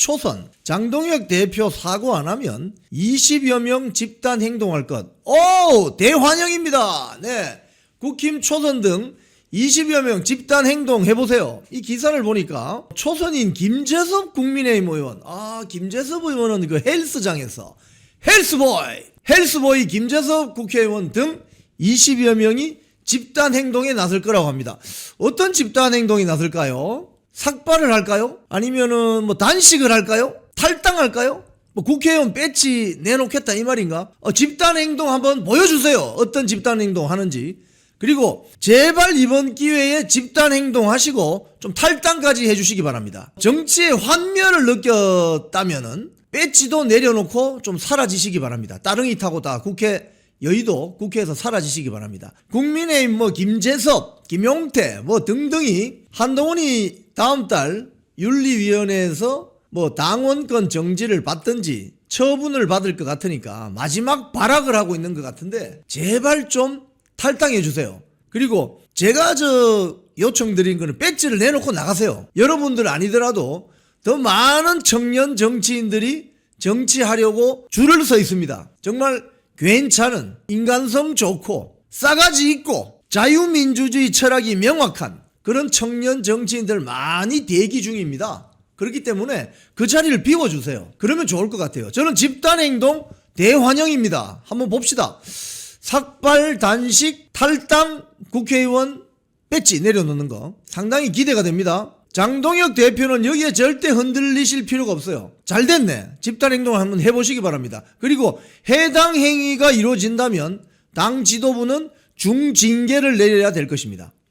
초선 장동혁 대표 사고 안 하면 20여 명 집단 행동할 것. 오 대환영입니다. 네 국힘 초선 등 20여 명 집단 행동 해보세요. 이 기사를 보니까 초선인 김재섭 국민의힘 의원. 아 김재섭 의원은 그 헬스장에서 헬스보이 헬스보이 김재섭 국회의원 등 20여 명이 집단 행동에 나설 거라고 합니다. 어떤 집단 행동이 나설까요? 삭발을 할까요? 아니면은 뭐 단식을 할까요? 탈당할까요? 뭐 국회의원 배지 내놓겠다 이 말인가? 어, 집단 행동 한번 보여주세요. 어떤 집단 행동 하는지. 그리고 제발 이번 기회에 집단 행동 하시고 좀 탈당까지 해주시기 바랍니다. 정치의 환멸을 느꼈다면은 배지도 내려놓고 좀 사라지시기 바랍니다. 따릉이 타고 다 국회 여의도 국회에서 사라지시기 바랍니다. 국민의힘 뭐 김재섭, 김용태 뭐 등등이 한동훈이 다음 달 윤리위원회에서 뭐 당원권 정지를 받든지 처분을 받을 것 같으니까 마지막 발악을 하고 있는 것 같은데 제발 좀 탈당해 주세요. 그리고 제가 저 요청드린 거는 배지를 내놓고 나가세요. 여러분들 아니더라도 더 많은 청년 정치인들이 정치하려고 줄을 서 있습니다. 정말 괜찮은 인간성 좋고 싸가지 있고 자유민주주의 철학이 명확한 그런 청년 정치인들 많이 대기 중입니다. 그렇기 때문에 그 자리를 비워주세요. 그러면 좋을 것 같아요. 저는 집단행동 대환영입니다. 한번 봅시다. 삭발, 단식, 탈당, 국회의원 배지 내려놓는 거 상당히 기대가 됩니다. 장동혁 대표는 여기에 절대 흔들리실 필요가 없어요. 잘 됐네. 집단 행동을 한번 해보시기 바랍니다. 그리고 해당 행위가 이루어진다면 당 지도부는 중징계를 내려야 될 것입니다.